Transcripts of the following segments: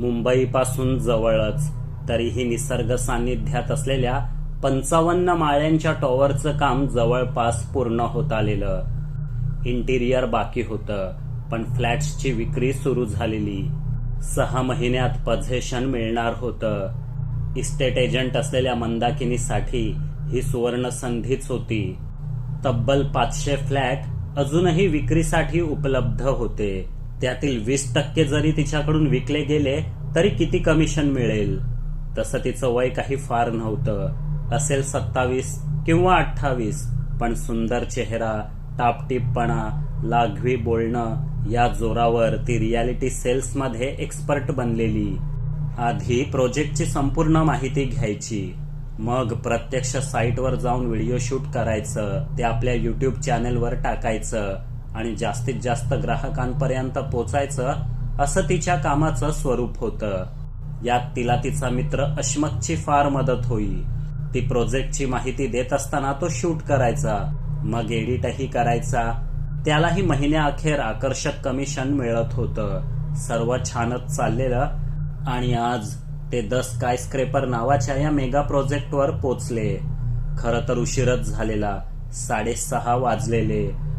मुंबईपासून जवळच. तरीही निसर्ग सान्निध्यात असलेल्या पंचावन्न माळ्यांच्या टॉवरचं काम जवळपास पूर्ण होत आलेलं. इंटिरियर बाकी होतं पण फ्लॅट्सची विक्री सुरू झालेली. सहा महिन्यात पझेशन मिळणार होतं. इस्टेट एजंट असलेल्या मंदाकिनीसाठी ही सुवर्ण संधीच होती. तब्बल पाचशे फ्लॅट अजूनही विक्रीसाठी उपलब्ध होते. त्यातील वीस टक्के जरी तिच्याकडून विकले गेले तरी किती कमिशन मिळेल? तसं तिचं वय काही फार नव्हतं. असेल सत्तावीस किंवा अठ्ठावीस पण सुंदर चेहरा टापटीपणा लाघवी बोलणं या जोरावर ती रियालिटी सेल्समध्ये एक्सपर्ट बनलेली. आधी प्रोजेक्टची संपूर्ण माहिती घ्यायची. मग प्रत्यक्ष साईटवर जाऊन व्हिडिओ शूट करायचं ते आपल्या युट्यूब चॅनेलवर टाकायचं. आणि जास्तीत जास्त ग्राहकांपर्यंत पोचायचं असं तिच्या कामाचं स्वरूप होतं. यात तिला तिचा मित्र अश्मतची फार मदत होई. ती प्रोजेक्टची माहिती देत असताना तो शूट करायचा मग एडिटही करायचा. त्यालाही महिन्याअखेर आकर्षक कमिशन मिळत होतं. सर्व छानच चाललेलं आणि आज ते द स्काय स्क्रेपर नावाच्या या मेगा प्रोजेक्टवर पोचले. खरं तर उशीरच झालेला साडेसहा वाजलेले.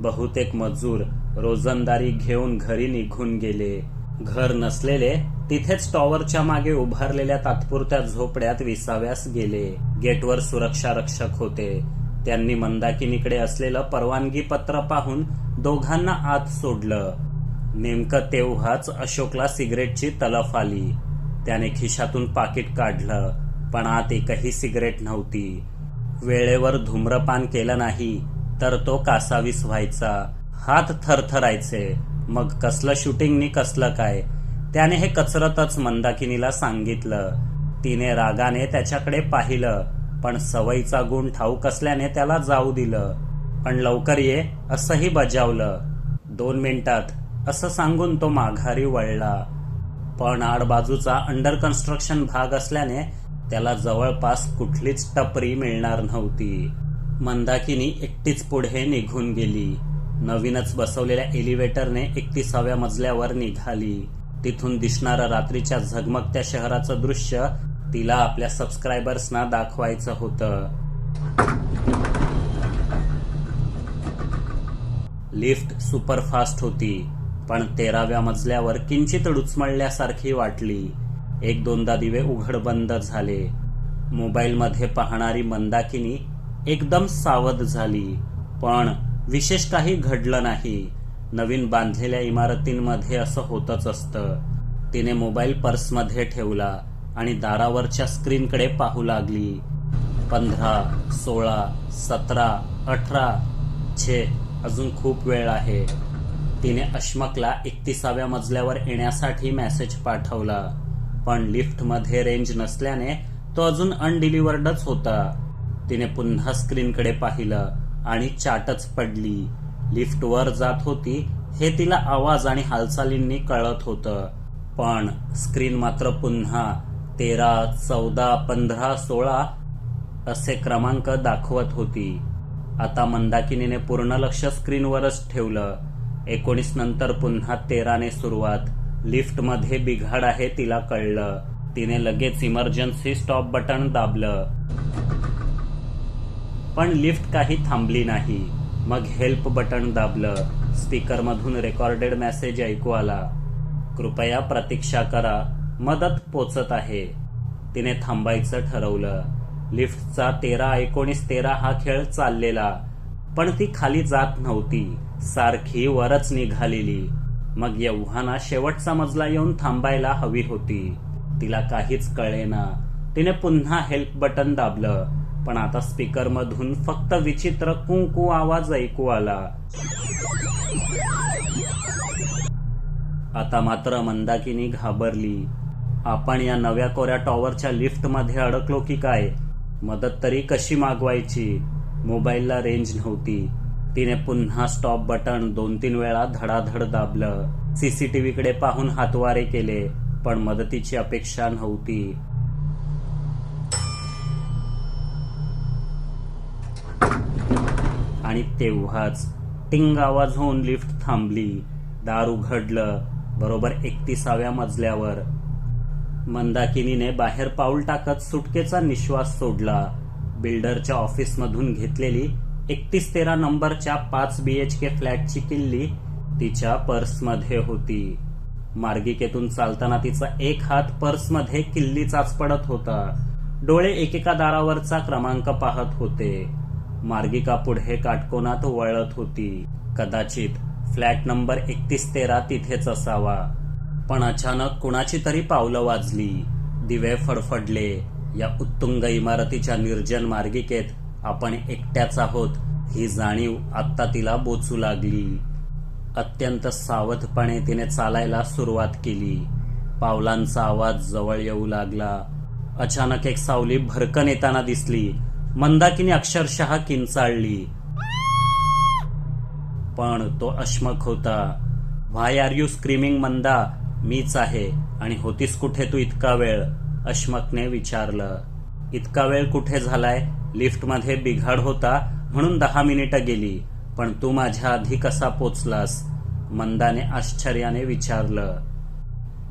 बहुतेक मजूर रोजंदारी घेऊन घरी निघून गेले. घर नसलेले तिथेच टॉवरच्या मागे उभारलेल्या तात्पुरत्या झोपड्यात विसाव्यास गेले. गेटवर सुरक्षा रक्षक होते. त्यांनी मंदाकिनीकडे असलेलं परवानगी पत्र पाहून दोघांना आत सोडलं. नेमकं तेव्हाच अशोकला सिगरेटची तलफ आली. त्याने खिशातून पाकिट काढलं पण आत एकही सिगरेट नव्हती. वेळेवर धूम्रपान केलं नाही. तर तो कासावीस व्हायचा. हात थरथरायचे. मग कसलं शूटिंगनी कसलं काय? त्याने हे कचरतच मंदाकिनीला सांगितलं. तिने रागाने त्याच्याकडे पाहिलं पण सवयीचा गुण ठाऊक असल्याने त्याला जाऊ दिलं. पण लवकर ये असंही बजावलं. दोन मिनिटात असं सांगून तो माघारी वळला. पण आडबाजूचा अंडर कन्स्ट्रक्शन भाग असल्याने त्याला जवळपास कुठलीच टपरी मिळणार नव्हती. मंदाकिनी एकटीच पुढे निघून गेली. नवीनच बसवलेल्या एलिव्हेटरने एकतीसाव्या मजल्यावर निघाली. तिथून दिसणारं रात्रीच्या झगमगत्या शहराचं दृश्य तिला आपल्या सबस्क्रायबर्सना दाखवायचं होतं. लिफ्ट सुपरफास्ट होती पण तेराव्या मजल्यावर किंचित डुचमळल्यासारखी वाटली. एक दोनदा दिवे उघड बंद झाले. मोबाईलमध्ये पाहणारी मंदाकिनी एकदम सावध झाली. पण विशेष काही घडलं नाही. नवीन बांधलेल्या इमारतींमध्ये असं होतच असतं. तिने मोबाईल पर्समध्ये ठेवला आणि दारावरच्या स्क्रीनकडे पाहू लागली. पंधरा सोळा सतरा अठरा छे अजून खूप वेळ आहे. तिने अश्मकला एकतीसाव्या मजल्यावर येण्यासाठी मेसेज पाठवला. पण लिफ्टमध्ये रेंज नसल्याने तो अजून अनडिलिव्हर्डच होता. तिने पुन्हा स्क्रीनकडे पाहिलं आणि चाटच पडली. लिफ्टवर जात होती हे तिला आवाज आणि हालचालींनी कळत होतं. पण स्क्रीन मात्र पुन्हा तेरा चौदा पंधरा सोळा असे क्रमांक दाखवत होती. आता मंदाकिनीने पूर्ण लक्ष स्क्रीनवरच ठेवलं. एकोणीस नंतर पुन्हा तेराने सुरुवात. लिफ्टमध्ये बिघाड आहे तिला कळलं. तिने लगेच इमर्जन्सी स्टॉप बटन दाबलं. पण लिफ्ट काही थांबली नाही. मग हेल्प बटन दाबलं. स्पीकरमधून रेकॉर्डेड मेसेज ऐकू आला. कृपया प्रतीक्षा करा. मदत पोचत आहे. तिने थांबायचं ठरवलं. लिफ्टचा तेरा एकोणीस तेरा हा खेळ चाललेला. पण ती खाली जात नव्हती. सारखी वरच निघालेली. मग एव्हाना शेवटचा मजला येऊन थांबायला हवी होती. तिला काहीच कळेना. तिने पुन्हा हेल्प बटन दाबलं. पण आता स्पीकर मधून फक्त विचित्र कुंकू आवाज ऐकू आला. आता मात्र मंदाकिनी घाबरली. आपण या नव्या कोऱ्या टॉवरच्या लिफ्टमध्ये अडकलो की काय? मदत तरी कशी मागवायची? मोबाईलला रेंज नव्हती. तिने पुन्हा स्टॉप बटन दोन तीन वेळा धडाधड दाबलं. सीसीटीव्हीकडे पाहून हातवारे केले पण मदतीची अपेक्षा नव्हती. आणि तेव्हाच टिंग आवाज होऊन लिफ्ट थांबली. दार उघडलं बरोबर एकतीसाव्या मजल्यावर. मंदाकिनीने बाहेर पाऊल टाकत सुटकेचा निश्वास सोडला. बिल्डरच्या ऑफिसमधून घेतलेली एकतीस तेरा नंबरच्या पाच बीएचके फ्लॅटची किल्ली तिच्या पर्समध्ये होती. मार्गिकेतून चालताना तिचा एक हात पर्समध्ये किल्लीचाच पडत होता. डोळे एकेका दारावरचा क्रमांक पाहत होते. मार्गिका पुढे काटकोनात वळत होती. कदाचित फ्लॅट नंबर एकतीस तेरा तिथेच असावा. पण अचानक कुणाची तरी पावलं वाजली. दिवे फडफडले. या उत्तुंग इमारतीच्या निर्जन मार्गिकेत आपण एकट्याच आहोत. ही जाणीव आत्ता तिला बोचू लागली. अत्यंत सावधपणे तिने चालायला सुरुवात केली. पावलांचा आवाज जवळ येऊ लागला. अचानक एक सावली भरकन येताना दिसली. मंदाकिनी अक्षरशः किंचाळली. पण तो अश्मक होता. Why are you screaming Manda? मीच आहे. आणि होतीस कुठे तू इतका वेळ? अश्मकने विचारलं. इतका वेळ कुठे झालाय? लिफ्टमध्ये बिघाड होता म्हणून दहा मिनिटं गेली. पण तू माझ्या आधी कसा पोचलास? मंदाने आश्चर्याने विचारलं.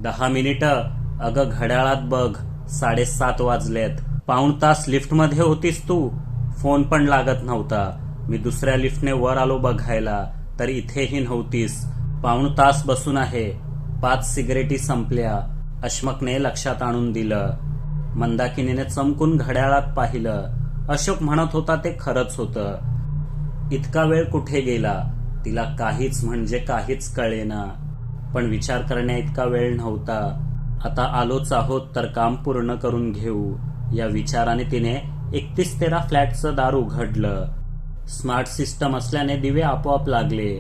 दहा मिनिटं? अगं घड्याळात बघ. साडेसात वाजलेत. पाऊण तास लिफ्टमध्ये होतीस तू. फोन पण लागत नव्हता. मी दुसऱ्या लिफ्टने वर आलो बघायला तर इथेही नव्हतीस. पाऊण तास बसून आहे. पाच सिगरेटी संपल्या. अश्मकने लक्षात आणून दिलं. मंदाकिनीने चमकून घड्याळात पाहिलं. अशोक म्हणत होता ते खरंच होतं. इतका वेळ कुठे गेला? तिला काहीच म्हणजे काहीच कळेना. पण विचार करण्या इतका वेळ नव्हता. आता आलोच आहोत तर काम पूर्ण करून घेऊ. या विचाराने तिने एकतीस तेरा फ्लॅटचं दार उघडलं. स्मार्ट सिस्टम असल्याने दिवे आपोआप लागले.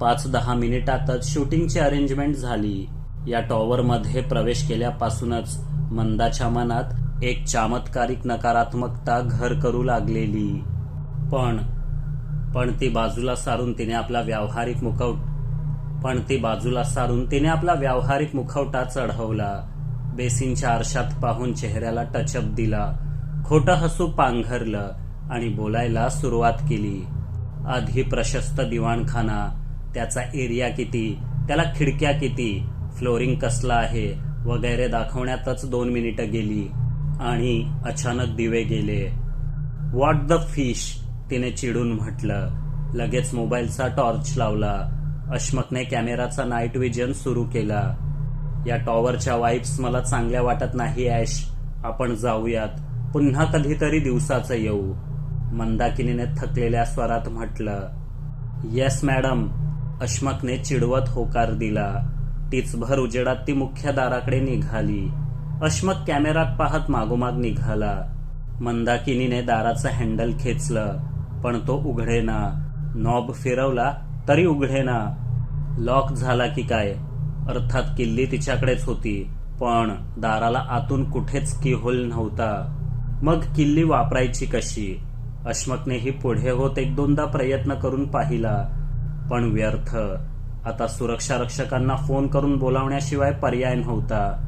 पाच दहा मिनिटातच शूटिंगची अरेंजमेंट झाली. या टॉवरमध्ये प्रवेश केल्यापासूनच मंदाच्या मनात एक चमत्कारिक नकारात्मकता घर करू लागलेली. पण पण ती बाजूला सारून तिने आपला व्यावहारिक मुखवट पण ती बाजूला सारून तिने आपला व्यावहारिक मुखवटा चढवला. बेसिनच्या आरशात पाहून चेहऱ्याला टचअप दिला. खोटं हसू पांघरलं आणि बोलायला सुरुवात केली. आधी प्रशस्त दिवाणखाना त्याचा एरिया किती त्याला खिडक्या किती फ्लोरिंग कसला आहे वगैरे दाखवण्यातच दोन मिनिटं गेली आणि अचानक दिवे गेले. व्हॉट द फिश तिने चिडून म्हटलं. लगेच मोबाईलचा टॉर्च लावला. अश्मकने कॅमेराचा नाईट विजन सुरू केला. या टॉवरच्या वाईब्स मला चांगल्या वाटत नाही ऍश आपण जाऊयात. पुन्हा कधीतरी दिवसाचं येऊ. मंदाकिनीने थकलेल्या स्वरात म्हटलं येस मॅडम. अश्मकने चिडवत होकार दिला. तीच भर उजेडात ती मुख्य दाराकडे निघाली. अश्मक कॅमेरात पाहत मागोमाग निघाला. मंदाकिनीने दाराचं हँडल खेचलं पण तो उघडेना. नॉब फिरवला तरी उघडेना. लॉक झाला की काय? अर्थात किल्ली तिच्याकडेच होती पण दाराला आतून कुठेच किहोल नव्हता. मग किल्ली वापरायची कशी? अश्मकनेही पुढे होत एक दोनदा प्रयत्न करून पाहिला पण व्यर्थ. आता सुरक्षा रक्षकांना फोन करून बोलावण्याशिवाय पर्याय नव्हता.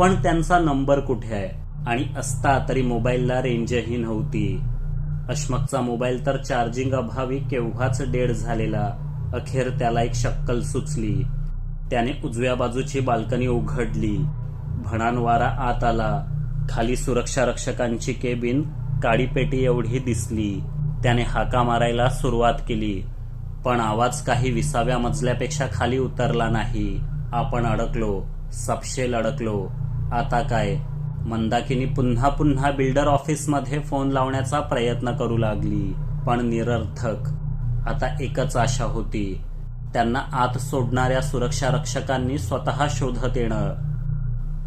पण त्यांचा नंबर कुठे आहे? आणि असता तरी मोबाईलला रेंजही नव्हती. अश्मकचा मोबाईल तर चार्जिंग अभावी केव्हाच डेड झालेला अखेर त्याला एक शक्कल सुचली. त्याने उजव्या बाजूची बाल्कनी उघडली. भणान वारा आत आला. खाली सुरक्षा रक्षकांची केबिन काडीपेटी एवढी दिसली. त्याने हाका मारायला सुरुवात केली. पण आवाज काही विसाव्या मजल्यापेक्षा खाली उतरला नाही. आपण अडकलो. सपशेल अडकलो. आता काय? मंदाकिनी पुन्हा पुन्हा बिल्डर ऑफिसमध्ये फोन लावण्याचा प्रयत्न करू लागली पण निरर्थक. आता एकच आशा होती. त्यांना आत सोडणाऱ्या सुरक्षा रक्षकांनी स्वतः शोधत येणं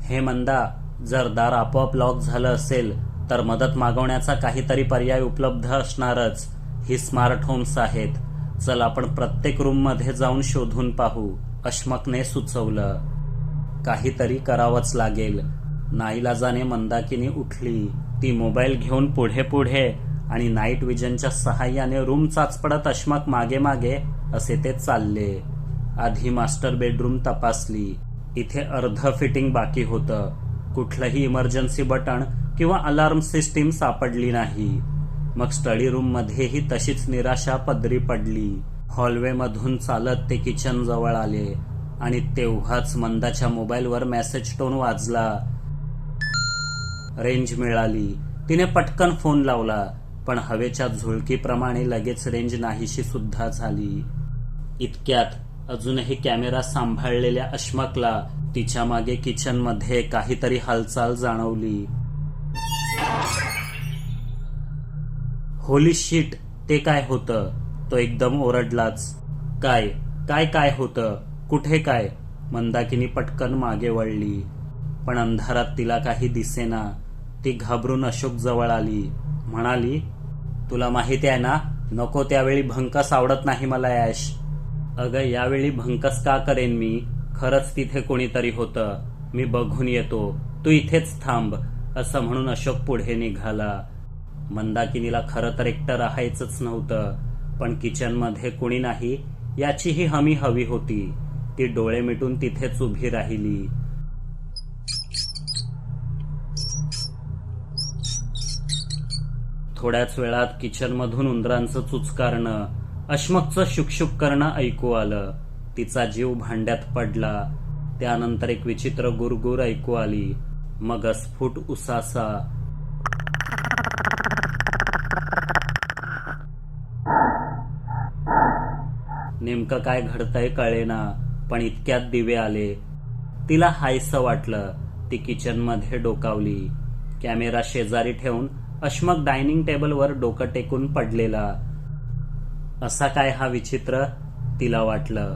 हे मंदा जर दार आपोआप लॉक झालं असेल तर मदत मागवण्याचा काहीतरी पर्याय उपलब्ध असणारच. ही स्मार्ट होम्स आहेत. चल आपण प्रत्येक रूममध्ये जाऊन शोधून पाहू अश्मकने सुचवलं. काहीतरी करावंच लागेल. नाईलाजाने मंदाकिनी उठली. ती मोबाईल घेऊन पुढे पुढे आणि नाईट विजनच्या सहाय्याने रूम चाचपडत अश्मक मागे मागे असे ते चालले. आधी मास्टर बेडरूम तपासली. इथे अर्ध फिटिंग बाकी होतं. कुठलंही इमर्जन्सी बटण किंवा अलार्म सिस्टीम सापडली नाही. मग स्टडी रूममध्येही तशीच निराशा पदरी पडली. हॉलवेमधून चालत ते किचन जवळ आले आणि तेव्हाच मंदाच्या मोबाईलवर मेसेज टोन वाजला. रेंज मिळाली. तिने पटकन फोन लावला पण हवेच्या झुळकीप्रमाणे लगेच रेंज नाहीशी सुद्धा झाली. इतक्यात अजूनही कॅमेरा सांभाळलेल्या अश्मकला तिच्यामागे किचनमध्ये काहीतरी हालचाल जाणवली. होली शीट ते काय होतं? तो एकदम ओरडलाच. काय? काय काय होतं? कुठे काय? मंदाकिनी पटकन मागे वळली. पण अंधारात तिला काही दिसेना. ती घाबरून अशोक जवळ आली. म्हणाली तुला माहिती आहे ना नको त्यावेळी भंकस आवडत नाही मला यश अगं यावेळी भंकस का करेन मी? खरंच तिथे कोणीतरी होतं. मी बघून येतो. तू इथेच थांब असं म्हणून अशोक पुढे निघाला. मंदाकिनीला खरं तर एकटं राहायचंच नव्हतं पण किचनमध्ये कुणी नाही याचीही हमी हवी होती. ती डोळे मिटून तिथेच उभी राहिली. थोड्याच वेळात किचनमधून उंदरांचं चुचकारणं अश्मकचं शुकशुक करणं ऐकू आलं. तिचा जीव भांड्यात पडला. त्यानंतर एक विचित्र गुरगुर ऐकू आली. मग स्फुट उसासा. नेमकं काय घडतंय कळेना पण इतक्यात दिवे आले. तिला हायसं वाटलं. ती किचनमध्ये डोकावली. कॅमेरा शेजारी ठेवून अश्मक डायनिंग टेबलवर डोकं टेकून पडलेला. असा काय हा विचित्र? तिला वाटलं.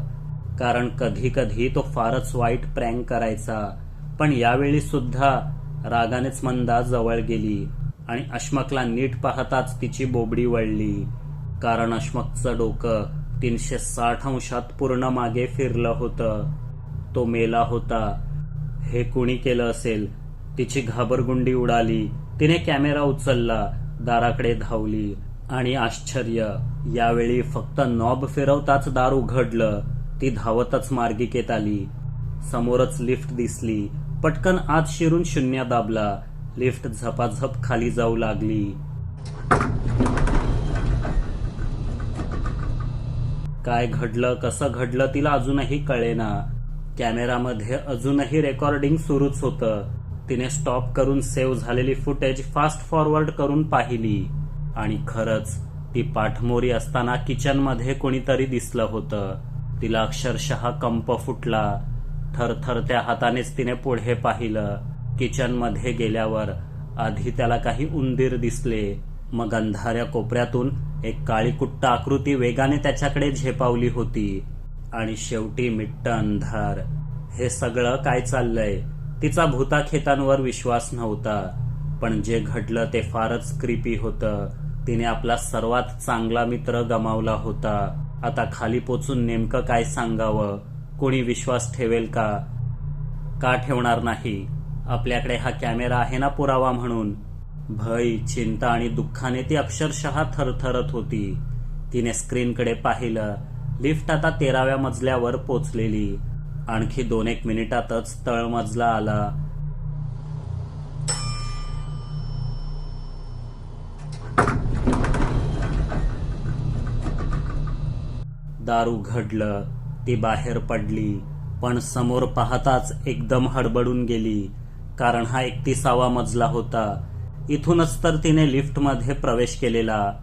कारण कधी कधी तो फारच वाईट प्रँक करायचा. पण यावेळी सुद्धा रागानेच मंदा जवळ गेली आणि अश्मकला नीट पाहताच तिची बोबडी वळली. कारण अश्मकचं डोकं तीनशे साठ अंशात पूर्ण मागे फिरलं होतं. तो मेला होता. हे कुणी केलं असेल? तिची घाबरगुंडी उडाली. तिने कॅमेरा उचलला. दाराकडे धावली. आणि आश्चर्य. यावेळी फक्त नॉब फिरवताच दार उघडलं ती धावतच मार्गिकेत आली. समोरच लिफ्ट दिसली. पटकन आत शिरून शून्य दाबला. लिफ्ट झपाझप खाली जाऊ लागली. काय घडलं कसं घडलं तिला अजूनही कळेना. कॅमेरामध्ये अजूनही रेकॉर्डिंग सुरूच होतं. तिने स्टॉप करून सेव्ह झालेली फुटेज फास्ट फॉरवर्ड करून पाहिली. आणि खरंच ती पाठमोरी असताना किचनमध्ये कोणीतरी दिसलं होतं. तिला अक्षरशः कंप फुटला. थरथरत्या हातानेच तिने पुढे पाहिलं. किचनमध्ये गेल्यावर आधी त्याला काही उंदीर दिसले. मग अंधाऱ्या कोपऱ्यातून एक काळीकुट्ट आकृती वेगाने त्याच्याकडे झेपावली होती. आणि शेवटी मिट्ट अंधार. हे सगळं काय चाललंय? तिचा भूताखेतांवर विश्वास नव्हता. पण जे घडलं ते फारच क्रिपी होतं. तिने आपला सर्वात चांगला मित्र गमावला होता. आता खाली पोचून नेमकं काय सांगावं? कोणी विश्वास ठेवेल का? का ठेवणार नाही? आपल्याकडे हा कॅमेरा आहे ना पुरावा म्हणून? भय चिंता आणि दुःखाने ती अक्षरशः थरथरत होती. तिने स्क्रीनकडे पाहिलं. लिफ्ट आता तेराव्या मजल्यावर पोचलेली. आणखी दोन एक मिनिटातच तळमजला आला. दार उघडलं ती बाहेर पडली पण समोर पाहताच एकदम हडबडून गेली. कारण हा एकतीसावा मजला होता. इथूनच तर तिने लिफ्टमध्ये प्रवेश केलेला.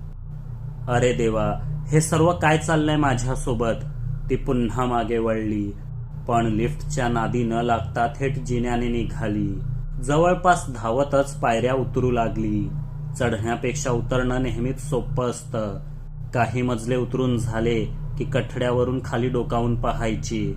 अरे देवा हे सर्व काय चाललंय माझ्यासोबत? ती पुन्हा मागे वळली. पण लिफ्टच्या नादी न लागता थेट जिन्याने निघाली. जवळपास धावतच पायऱ्या उतरू लागली. चढण्यापेक्षा उतरणं नेहमीच सोपं असतं. काही मजले उतरून झाले की कठड्यावरून खाली डोकावून पाहायची.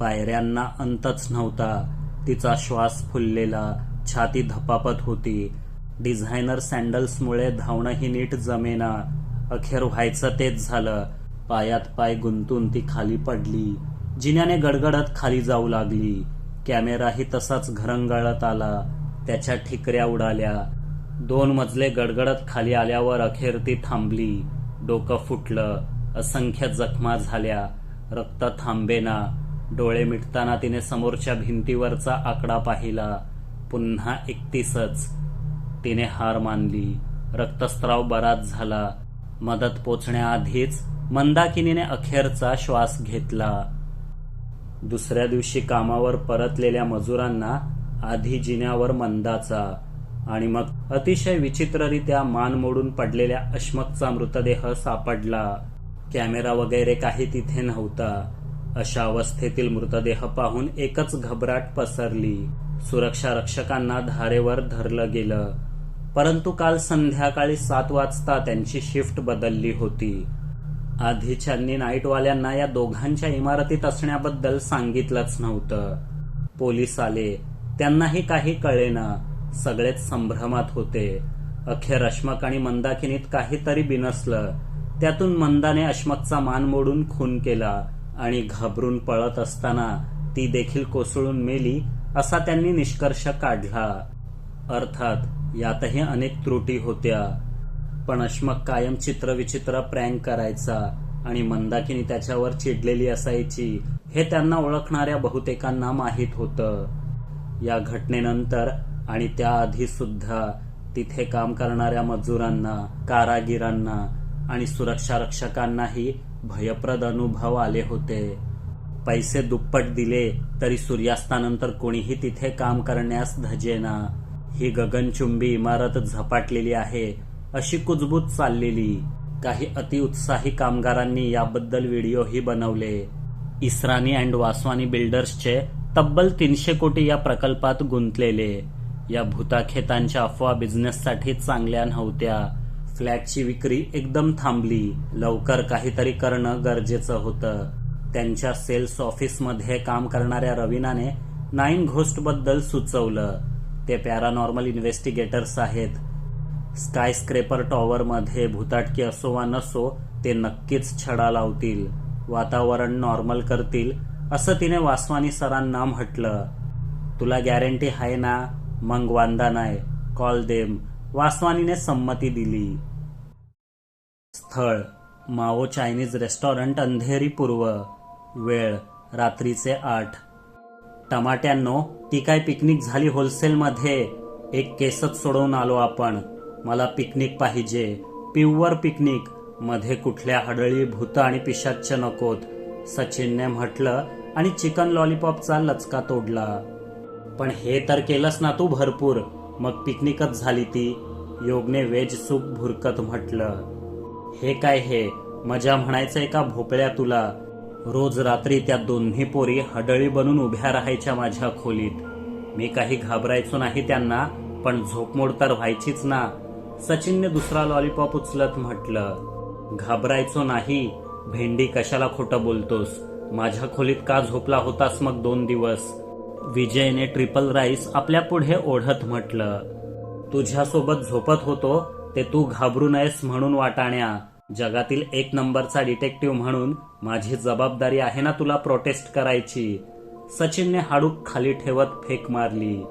पायऱ्यांना अंतच नव्हता. तिचा श्वास फुललेला छाती धपापत होती. डिझायनर सँडल्समुळे धावणंही नीट जमेना. अखेर व्हायचं तेच झालं. पायात पाय गुंतून ती खाली पडली. जिन्याने गडगडत खाली जाऊ लागली. कॅमेराही तसाच घरंगळत आला. त्याच्या ठिकऱ्या उडाल्या. दोन मजले गडगडत खाली आल्यावर अखेर ती थांबली. डोकं फुटलं. असंख्य जखमा झाल्या. रक्त थांबेना. डोळे मिटताना तिने समोरच्या भिंतीवरचा आकडा पाहिला. पुन्हा एकतीसच तिने हार मानली. रक्तस्त्राव बराच झाला. मदत पोचण्याआधीच मंदाकिनीने अखेरचा श्वास घेतला. दुसऱ्या दिवशी कामावर परतलेल्या मजुरांना आधी जिन्यावर मंदाचा आणि मग अतिशय विचित्ररित्या मान मोडून पडलेल्या अश्मकचा मृतदेह सापडला. कॅमेरा वगैरे काही तिथे नव्हता. अशा अवस्थेतील मृतदेह पाहून एकच घबराट पसरली. सुरक्षा रक्षकांना धारेवर धरलं गेलं. परंतु काल संध्याकाळी सात वाजता त्यांची शिफ्ट बदलली होती. आधीच्यांनी नाईटवाल्यांना या दोघांच्या इमारतीत असण्याबद्दल सांगितलंच नव्हतं. पोलीस आले. त्यांनाही काही कळेना. सगळेच संभ्रमात होते. अखेर रश्मक आणि मंदाकिनीत काहीतरी बिनसलं. त्यातून मंदाने अश्मकचा मान मोडून खून केला आणि घाबरून पळत असताना ती देखील कोसळून मेली असा त्यांनी निष्कर्ष काढला. अर्थात यातही अनेक त्रुटी होत्या. पण अश्मक कायम चित्रविचित्र प्रँक करायचा आणि मंदाकिनी त्याच्यावर चिडलेली असायची हे त्यांना ओळखणाऱ्या बहुतेकांना माहीत होतं. या घटनेनंतर आणि त्याआधी सुद्धा तिथे काम करणाऱ्या मजुरांना कारागिरांना आणि सुरक्षा रक्षकांनाही भयप्रद अनुभव आले होते. पैसे दुप्पट दिले तरी सूर्यास्तानंतर कोणीही तिथे काम करण्यास धजेना. ही गगनचुंबी इमारत झपाटलेली आहे अशी कुजबूज चाललेली. काही अतिउत्साही कामगारांनी याबद्दल व्हिडिओही बनवले. इस्रानी अँड वासवानी बिल्डर्सचे तब्बल तीनशे कोटी या प्रकल्पात गुंतलेले. या भूताखेतांच्या अफवा बिझनेससाठी चांगल्या नव्हत्या. फ्लॅटची विक्री एकदम थांबली. लवकर काहीतरी करणं गरजेचं होतं. त्यांच्या सेल्स ऑफिसमध्ये काम करणाऱ्या रवीनाने नाईन घोस्टबद्दल सुचवलं. ते पॅरानॉर्मल इन्व्हेस्टिगेटर्स आहेत. स्काय स्क्रेपर टॉवर मध्ये भूताटकी असो वा नसो ते नक्कीच छडा लावतील. वातावरण नॉर्मल करतील असं तिने वासवानी सरांना म्हटलं. तुला गॅरंटी आहे ना? मग वांदा नाही. Call them. वासवानीने संमती दिली. स्थळ माओ चायनीज रेस्टॉरंट अंधेरी पूर्व. वेळ रात्रीचे आठ. टमाट्यांनो ती काय पिकनिक झाली होलसेलमध्ये? एक केसच सोडवून आलो आपण. मला पिकनिक पाहिजे. Pure picnic. मध्ये कुठल्या हडळी भूत आणि पिशाच्च नकोत. सचिनने म्हटलं आणि चिकन लॉलीपॉपचा लचका तोडला. पण हे तर केलंस ना तू भरपूर. मग पिकनिकच झाली ती. योगने वेज सूप भुरकत म्हटलं हे काय हे? मजा म्हणायचंय का भोपळ्या तुला? रोज रात्री त्या दोन्ही पोरी हडळी बनून उभ्या राहायच्या माझ्या खोलीत. मी काही घाबरायचो नाही त्यांना पण झोपमोड तर व्हायचीच ना. सचिनने दुसरा लॉलीपॉप उचलत म्हटलं घाबरायचो नाही. भेंडी कशाला खोटं बोलतोस? माझ्या खोलीत का झोपला होतास मग दोन दिवस? विजयने ट्रिपल राईस आपल्या पुढे ओढत म्हटलं. तुझ्यासोबत झोपत होतो ते तू घाबरू नयेस म्हणून वाटाण्या. जगातील एक नंबरचा डिटेक्टिव्ह म्हणून माझी जबाबदारी आहे ना तुला प्रोटेस्ट करायची? सचिनने हाडूक खाली ठेवत फेक मारली.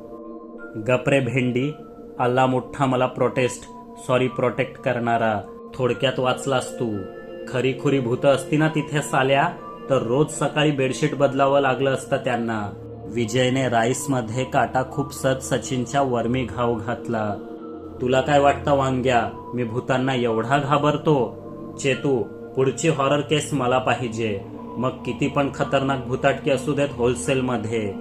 गपरे भेंडी अल्ला मोठा मला प्रोटेस्ट सॉरी प्रोटेक्ट करणारा. थोडक्यात वाचलास तू. खरी खुरी भूत असती ना तिथे साल्या? तर रोज सकाळी बेडशीट बदलावं लागलं असतं त्यांना. विजयने राईसमध्ये काटा काटा खूपसत सचिनच्या वर्मी घाव घातला. तुला काय वाटतं वांग्या? मी भूतांना एवढा घाबरतो. चेतू पुढची हॉरर केस मला पाहिजे. मग किती पण खतरनाक भूताटकी असू देत होलसेलमध्ये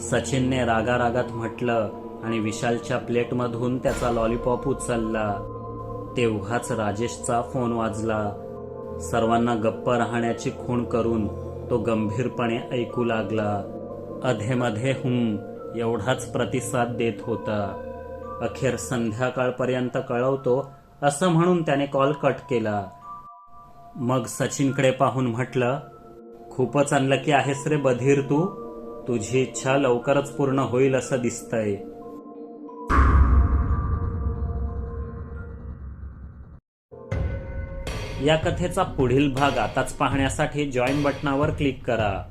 सचिनने रागारागात म्हटलं आणि विशालच्या प्लेटमधून त्याचा लॉलीपॉप उचलला. तेव्हाच राजेशचा फोन वाजला. सर्वांना गप्प राहण्याची खूण करून तो गंभीरपणे ऐकू लागला. अधेमध्ये हुं एवढाच प्रतिसाद देत होता. अखेर संध्याकाळपर्यंत कळवतो असं म्हणून त्याने कॉल कट केला. मग सचिनकडे पाहून म्हटलं खूपच अनलकी आहेस रे बधीर तू. तुझी इच्छा लवकरच पूर्ण होईल असं दिसतंय. या कथेचा पुढील भाग आताच पाहण्यासाठी जॉईन बटनावर क्लिक करा.